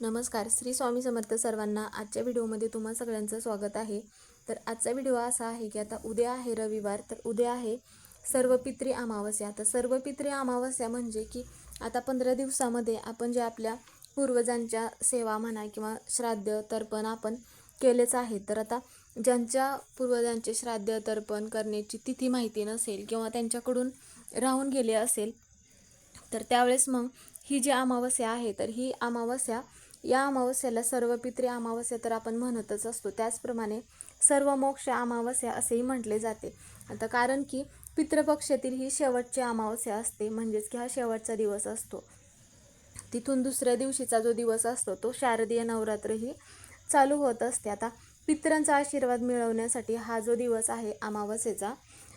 नमस्कार. श्री स्वामी समर्थ सर्वांना आजच्या व्हिडिओमध्ये तुम्हा सगळ्यांचं स्वागत आहे. तर आजचा व्हिडिओ असा आहे की आता उद्या आहे रविवार तर उद्या आहे सर्वपित्री अमावस्या. तर सर्वपित्री अमावस्या म्हणजे की आता पंधरा दिवसामध्ये आपण जे आपल्या पूर्वजांच्या सेवा म्हणा किंवा श्राद्ध तर्पण आपण केलेच आहे. तर आता ज्यांच्या पूर्वजांचे श्राद्ध तर्पण करण्याची तिथी माहिती नसेल किंवा त्यांच्याकडून राहून गेले असेल तर त्यावेळेस मग ही जी अमावस्या आहे तर ही अमावस्या या अमावस्याला सर्व पित्री अमावस्या तर आपण म्हणतच असतो. त्याचप्रमाणे सर्व मोक्ष अमावस्या असेही म्हटले जाते. आता कारण की पितृपक्षातील ही शेवटची अमावस्या असते म्हणजेच की हा शेवटचा दिवस असतो. तिथून दुसऱ्या दिवशीचा जो दिवस असतो तो शारदीय नवरात्र ही चालू होत असते. आता पितरांचा आशीर्वाद मिळवण्यासाठी हा जो दिवस आहे अमावस्येचा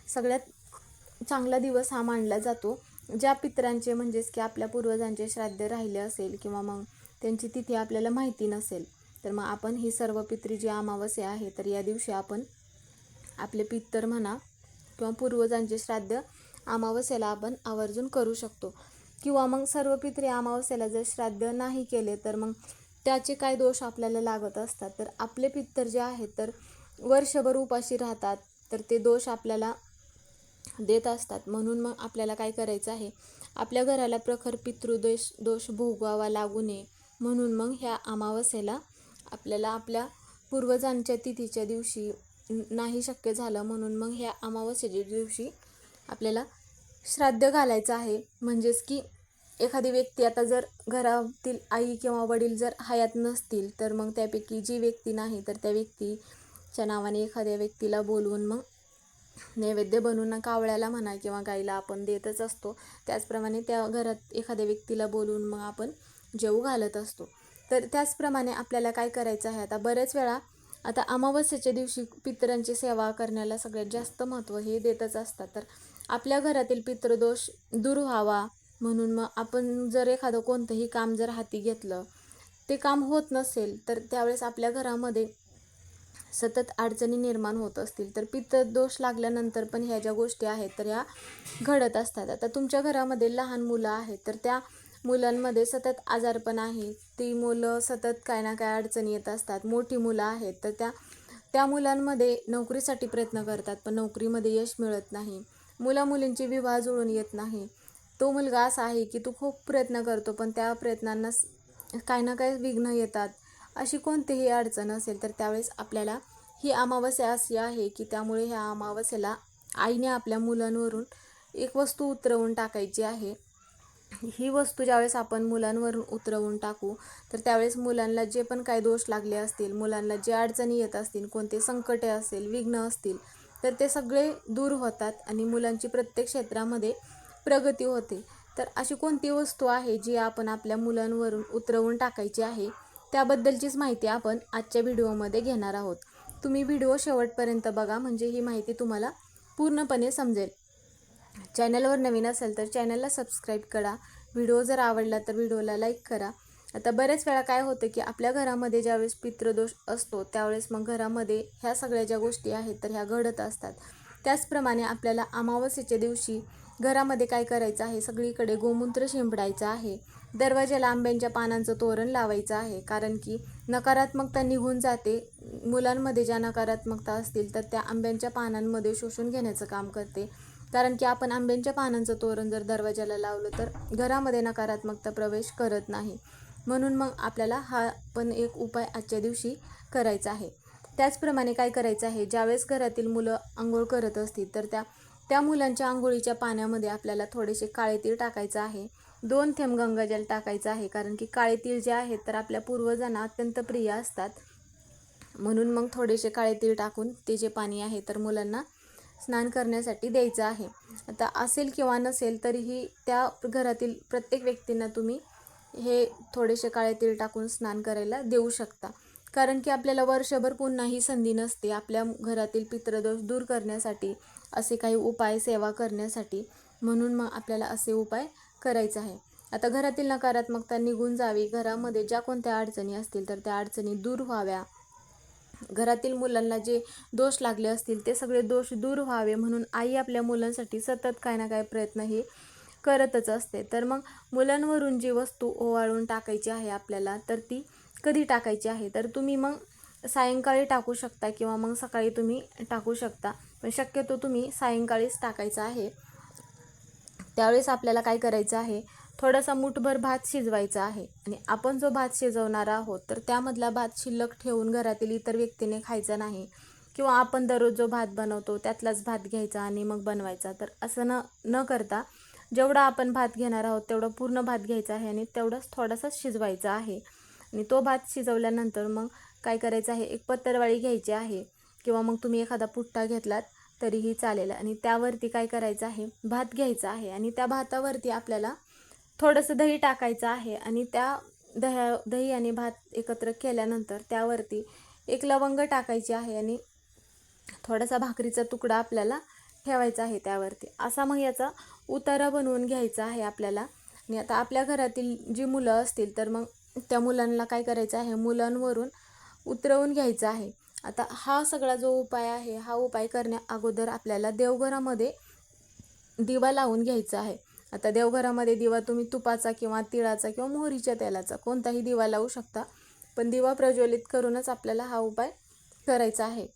सगळ्यात चांगला दिवस हा मानला जातो. ज्या पितरांचे म्हणजेच की आपल्या पूर्वजांचे श्राद्ध राहिले असेल किंवा मग त्यांची तिथी आपल्याला माहिती नसेल. तर मग आपण ही सर्व पित्री जी अमावस्या आहे तर या दिवशी आपण आपले पित्तर म्हणा किंवा पूर्वजांचे श्राद्ध अमावस्याला आपण आवर्जून करू शकतो. किंवा मग सर्व पित्री अमावस्याला जर श्राद्ध नाही केले तर मग त्याचे काय दोष आपल्याला लागत असतात? तर आपले पित्तर जे आहेत तर वर्षभर उपाशी राहतात तर ते दोष आपल्याला देत असतात. म्हणून मग आपल्याला काय करायचं आहे? आपल्या घराला प्रखर पितृदोष दोष भोगावा लागू नये. म्हणून मग ह्या अमावस्येला आपल्याला आपल्या पूर्वजांच्या तिथीच्या दिवशी नाही शक्य झालं म्हणून मग ह्या अमावस्येच्या दिवशी आपल्याला श्राद्ध घालायचं आहे. म्हणजेच की एखादी व्यक्ती आता जर घरातील आई किंवा वडील जर हयात नसतील तर मग त्यापैकी जी व्यक्ती नाही तर त्या व्यक्तीच्या नावाने एखाद्या व्यक्तीला बोलवून मग नैवेद्य बनवून कावळ्याला म्हणा किंवा गाईला आपण देतच असतो. त्याचप्रमाणे त्या घरात एखाद्या व्यक्तीला बोलवून मग आपण जेवू घालत असतो. तर त्याचप्रमाणे आपल्याला काय करायचं आहे आता? बऱ्याच वेळा आता अमावस्येच्या दिवशी पितरांची सेवा करण्याला सगळ्यात जास्त महत्त्व हे देतच असतात. तर आपल्या घरातील पितृदोष दूर व्हावा म्हणून मग आपण जर एखादं कोणतंही काम जर हाती घेतलं ते काम होत नसेल तर त्यावेळेस आपल्या घरामध्ये सतत अडचणी निर्माण होत असतील. तर पित्त दोष लागल्यानंतर पण ह्या ज्या गोष्टी आहेत तर ह्या घडत असतात. आता तुमच्या घरामध्ये लहान मुलं आहेत तर त्या मुलांमध्ये सतत आजारपण आहे ती मुलं सतत काय ना काय अडचणी येत असतात. मोठी मुलं आहेत. तर त्या त्या मुलांमध्ये नोकरीसाठी प्रयत्न करतात पण नोकरीमध्ये यश मिळत नाही. मुला मुलींची विवाह जुळून येत नाही. तो मुलगा असा आहे की तो खूप प्रयत्न करतो पण त्या प्रयत्नांना स- काही ना काही विघ्न येतात. अशी कोणतीही अडचण असेल तर त्यावेळेस आपल्याला ही अमावस्या अशी आहे की त्यामुळे ह्या अमावस्येला आईने आपल्या मुलांवरून एक वस्तू उतरवून टाकायची आहे. ही वस्तू ज्यावेळेस आपण मुलांवरून उतरवून टाकू तर त्यावेळेस मुलांना जे पण काही दोष लागले असतील मुलांना जे अडचणी येत असतील कोणते संकटे असेल विघ्न असतील तर ते सगळे दूर होतात आणि मुलांची प्रत्येक क्षेत्रामध्ये प्रगती होते. तर अशी कोणती वस्तू आहे जी आपण आपल्या मुलांवरून उतरवून टाकायची आहे त्याबद्दलचीच माहिती आपण आजच्या व्हिडिओमध्ये घेणार आहोत. तुम्ही व्हिडिओ शेवटपर्यंत बघा म्हणजे ही माहिती तुम्हाला पूर्णपणे समजेल. चॅनलवर नवीन असेल तर चॅनलला सबस्क्राईब करा. व्हिडिओ जर आवडला तर व्हिडिओला लाईक करा. आता बऱ्याच वेळा काय होतं की आपल्या घरामध्ये ज्यावेळेस पितृदोष असतो त्यावेळेस मग घरामध्ये ह्या सगळ्या ज्या गोष्टी आहेत तर ह्या घडत असतात. त्याचप्रमाणे आपल्याला अमावस्येच्या दिवशी घरामध्ये काय करायचं आहे? सगळीकडे गोमूत्र शिंपडायचं आहे. दरवाजाला आंब्यांच्या पानांचं तोरण लावायचं आहे. कारण की नकारात्मकता निघून जाते. मुलांमध्ये ज्या नकारात्मकता असतील तर त्या आंब्यांच्या पानांमध्ये शोषून घेण्याचं काम करते. कारण की आपण आंब्यांच्या पानांचं तोरण जर दरवाजाला लावलं तर घरामध्ये नकारात्मकता प्रवेश करत नाही. म्हणून मग आपल्याला हा पण एक उपाय आजच्या दिवशी करायचा आहे. त्याचप्रमाणे काय करायचं आहे? ज्यावेळेस घरातील मुलं आंघोळ करत असतील तर त्या त्या मुलांच्या आंघोळीच्या पाण्यामध्ये आपल्याला थोडेसे काळे तीळ टाकायचं आहे. दोन थेंब गंगाजल टाकायचं आहे कारण की काळे तीळ जे आहेत तर आपल्या पूर्वजांना अत्यंत प्रिय असतात. म्हणून मग थोडेसे काळे तीळ टाकून ते जे पाणी आहे तर मुलांना स्नान करण्यासाठी द्यायचं आहे. आता असेल किंवा नसेल तरीही त्या घरातील प्रत्येक व्यक्तींना तुम्ही हे थोडेसे काळे तेल टाकून स्नान करायला देऊ शकता. कारण की आपल्याला वर्षभर पुन्हा ही संधी नसते आपल्या घरातील पितृदोष दूर करण्यासाठी असे काही उपाय सेवा करण्यासाठी. म्हणून मग आपल्याला असे उपाय करायचे आहे. आता घरातील नकारात्मकता निघून जावी. घरामध्ये ज्या कोणत्या अडचणी असतील तर त्या अडचणी दूर व्हाव्या. घरातील मुलांना जे दोष लागले असतील ते सगळे दोष दूर व्हावे म्हणून आई आपल्या मुलांसाठी सतत काय ना काय प्रयत्न हे करतच असते. तर मग मुलांवरून जी वस्तू ओवाळून टाकायची आहे आपल्याला तर ती कधी टाकायची आहे? तर तुम्ही मग सायंकाळी टाकू शकता किंवा मग सकाळी तुम्ही टाकू शकता. पण शक्यतो तुम्ही सायंकाळीच टाकायचं आहे. त्यावेळेस आपल्याला काय करायचं आहे? थोडासा मुठभर भात शिजवायचा आहे. आणि आपण जो भात शिजवणार आहोत तर त्यामधला भात शिल्लक ठेवून घरातील इतर व्यक्तीने खायचा नाही. किंवा आपण दररोज जो भात बनवतो त्यातलाच भात घ्यायचा आणि मग बनवायचा. तर असं न न करता जेवढा आपण भात घेणार आहोत तेवढं पूर्ण भात घ्यायचा आहे आणि तेवढंच थोडासा शिजवायचा आहे. आणि तो भात शिजवल्यानंतर मग काय करायचं आहे एक पत्तरवाळी घ्यायची आहे. किंवा मग तुम्ही एखादा पुट्टा घेतलात तरीही चालेल. आणि त्यावरती काय करायचं आहे भात घ्यायचा आहे. आणि त्या भातावरती आपल्याला थोडंसं दही टाकायचं आहे आणि त्या दह्या दही आणि भात एकत्र केल्यानंतर त्यावरती एक लवंग टाकायची आहे आणि थोडासा भाकरीचा तुकडा आपल्याला ठेवायचा आहे त्यावरती. असा मग याचा उतारा बनवून घ्यायचा आहे आपल्याला. आणि आता आपल्या घरातील जी मुलं असतील तर मग त्या मुलांना काय करायचं आहे? मुलांवरून उतरवून घ्यायचं आहे. आता हा सगळा जो उपाय आहे हा उपाय करण्या अगोदर आपल्याला देवघरामध्ये दिवा लावून घ्यायचा आहे. आता देवघरामध्ये दिवा तुम्ही तुपाचा किंवा तिळाचा किंवा मोहरीच्या तेलाचा कोणताही दिवा लावू शकता. पण दिवा प्रज्वलित करूनच आपल्याला हा उपाय करायचा आहे.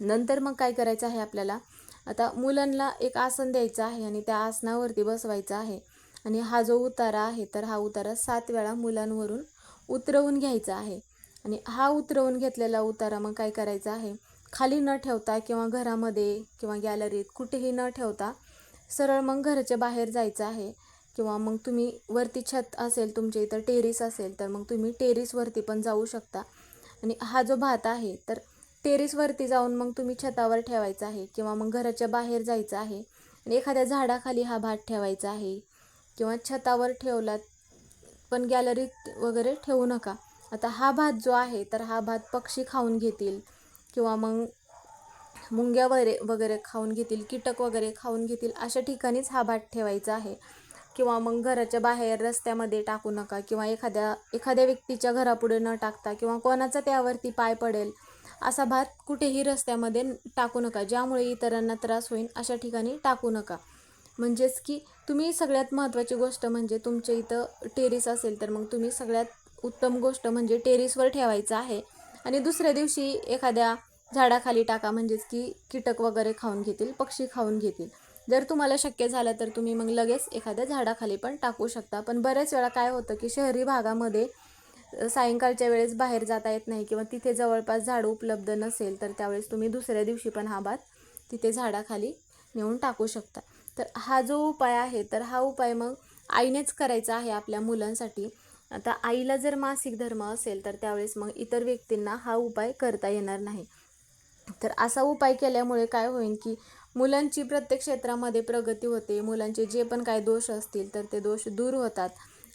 नंतर मग काय करायचं आहे आपल्याला? आता मुलांना एक आसन द्यायचं आहे आणि त्या आसनावरती बसवायचं आहे. आणि हा जो उतारा आहे तर हा उतारा सात वेळा मुलांवरून उतरवून घ्यायचा आहे. आणि हा उतरवून घेतलेला उतारा मग काय करायचा आहे? खाली न ठेवता किंवा घरामध्ये किंवा गॅलरीत कुठेही न ठेवता सरळ मग घराच्या बाहेर जायचं आहे. किंवा मग तुम्ही वरती छत असेल तुमच्या इथं टेरिस असेल तर मग तुम्ही टेरिसवरती पण जाऊ शकता. आणि हा जो भात आहे तर टेरिसवरती जाऊन मग तुम्ही छतावर ठेवायचा आहे किंवा मग घराच्या बाहेर जायचं आहे. आणि एखाद्या झाडाखाली हा भात ठेवायचा आहे. किंवा छतावर ठेवला पण गॅलरीत वगैरे ठेवू नका. आता हा भात जो आहे तर हा भात पक्षी खाऊन घेतील. किंवा मग मुंग्या वगैरे वगैरे खाऊन घेतील कीटक वगैरे खाऊन घेतील अशा ठिकाणीच हा भात ठेवायचा आहे. किंवा मग घराच्या बाहेर रस्त्यामध्ये टाकू नका किंवा एखाद्या एखाद्या व्यक्तीच्या घरापुढे न टाकता किंवा कोणाचा त्यावरती पाय पडेल असा भात कुठेही रस्त्यामध्ये टाकू नका ज्यामुळे इतरांना त्रास होईल अशा ठिकाणी टाकू नका. म्हणजेच की तुम्ही सगळ्यात महत्त्वाची गोष्ट म्हणजे तुमच्या इथं टेरिस असेल तर मग तुम्ही सगळ्यात उत्तम गोष्ट म्हणजे टेरिसवर ठेवायचं आहे. आणि दुसऱ्या दिवशी एखाद्या झाडाखाली टाका म्हणजेच की कीटक वगैरे खाऊन घेतील पक्षी खाऊन घेतील. जर तुम्हाला शक्य झालं तर तुम्ही मग लगेच एखाद्या झाडाखाली पण टाकू शकता. पण बऱ्याच वेळा काय होतं की शहरी भागामध्ये सायंकाळच्या वेळेस बाहेर जाता येत नाही किंवा तिथे जवळपास झाड उपलब्ध नसेल तर त्यावेळेस तुम्ही दुसऱ्या दिवशी पण हा भात तिथे झाडाखाली नेऊन टाकू शकता. तर हा जो उपाय आहे तर हा उपाय मग आईनेच करायचा आहे आपल्या मुलांसाठी. आता आईला जर मासिक धर्म असेल तर त्यावेळेस मग इतर व्यक्तींना हा उपाय करता येणार नाही. तर असा उपाय केल्यामुळे काय होईल की मुलांची प्रत्येक क्षेत्रामध्ये प्रगती होते. मुलांचे जे पण काय दोष असतील तर ते दोष दूर होतात.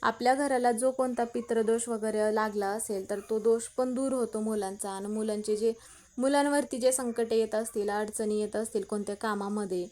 आपल्या घराला जो कोणता पितृदोष वगैरे लागला असेल तर तो दोष पण दूर होतो मुलांचा. आणि मुलांचे जे मुलांवरती जे संकटे येत असतील अडचणी येत असतील कोणत्या कामामध्ये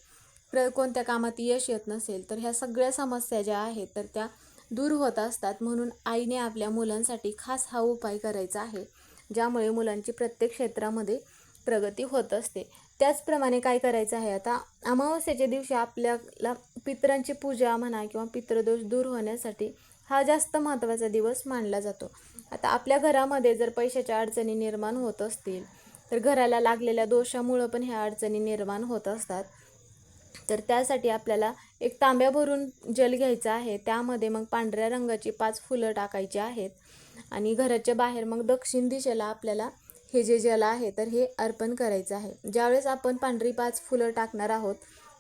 प्र कोणत्या कामात यश येत नसेल तर ह्या सगळ्या समस्या ज्या आहेत तर त्या दूर होत असतात. म्हणून आईने आपल्या मुलांसाठी खास हा उपाय करायचा आहे. ज्यामुळे मुलांची प्रत्येक क्षेत्रामध्ये प्रगती होत असते. त्याचप्रमाणे काय करायचं आहे आता? अमावस्येच्या दिवशी आपल्याला पितरांची पूजा म्हणा किंवा पितृदोष दूर होण्यासाठी हा जास्त महत्त्वाचा दिवस मानला जातो. आता आपल्या घरामध्ये जर पैशाच्या अडचणी निर्माण होत असतील तर घराला लागलेल्या दोषामुळं पण ह्या अडचणी निर्माण होत असतात. तर त्यासाठी आपल्याला एक तांब्या भरून जल घ्यायचं आहे. त्यामध्ये मग पांढऱ्या रंगाची पाच फुलं टाकायची आहेत. आणि घराच्या बाहेर मग दक्षिण दिशेला आपल्याला हे जे जल आहे तर हे अर्पण करायचं आहे. ज्यावेळेस आपण पांढरी पाच फुलं टाकणार आहोत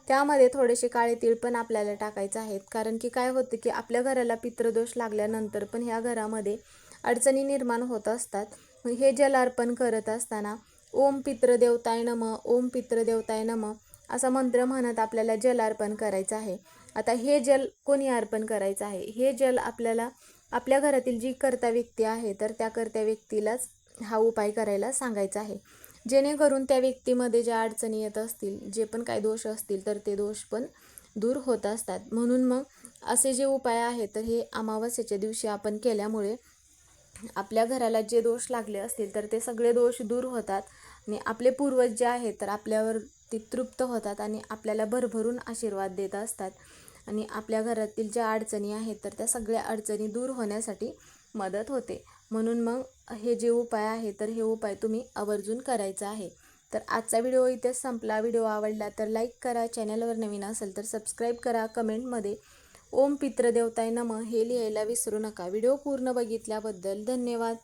त्यामध्ये थोडेसे काळे तीळ पण आपल्याला टाकायचे आहेत. कारण की काय होतं की आपल्या घराला पित्रदोष लागल्यानंतर पण ह्या घरामध्ये अडचणी निर्माण होत असतात. हे जल अर्पण करत असताना ओम पितृदेवताय नम ओम पितृदेवताय नम असा मंत्र म्हणत आपल्याला जल अर्पण करायचं आहे. आता हे जल कोणी अर्पण करायचं आहे? हे जल आपल्याला आपल्या घरातील जी कर्ता व्यक्ती आहे तर त्या कर्त्या व्यक्तीलाच हा उपाय करायला सांगायचा आहे. जेणेकरून त्या व्यक्तीमध्ये ज्या अडचणी येत असतील जे पण काही दोष असतील तर ते दोष पण दूर होत असतात. म्हणून मग असे जे उपाय आहेत तर हे अमावस्येच्या दिवशी आपण केल्यामुळे आपल्या घराला जे दोष लागले असतील तर ते सगळे दोष दूर होतात आणि आपले पूर्वज जे आहेत तर आपल्यावर ते तृप्त होतात आणि आपल्याला भरभरून आशीर्वाद देत असतात. आणि आपल्या घरातील ज्या अडचणी आहेत तर त्या सगळ्या अडचणी दूर होण्यासाठी मदत होते. म्हणून मग हे जे उपाय आहे तर हे उपाय तुम्ही आवर्जून करायचा आहे. तर आजचा व्हिडिओ इथेच संपला. व्हिडिओ आवडला तर लाईक करा. चॅनलवर नवीन असेल तर सबस्क्राईब करा. कमेंटमध्ये ओम पित्रदेवताय नम हे लिहायला विसरू नका. व्हिडिओ पूर्ण बघितल्याबद्दल धन्यवाद.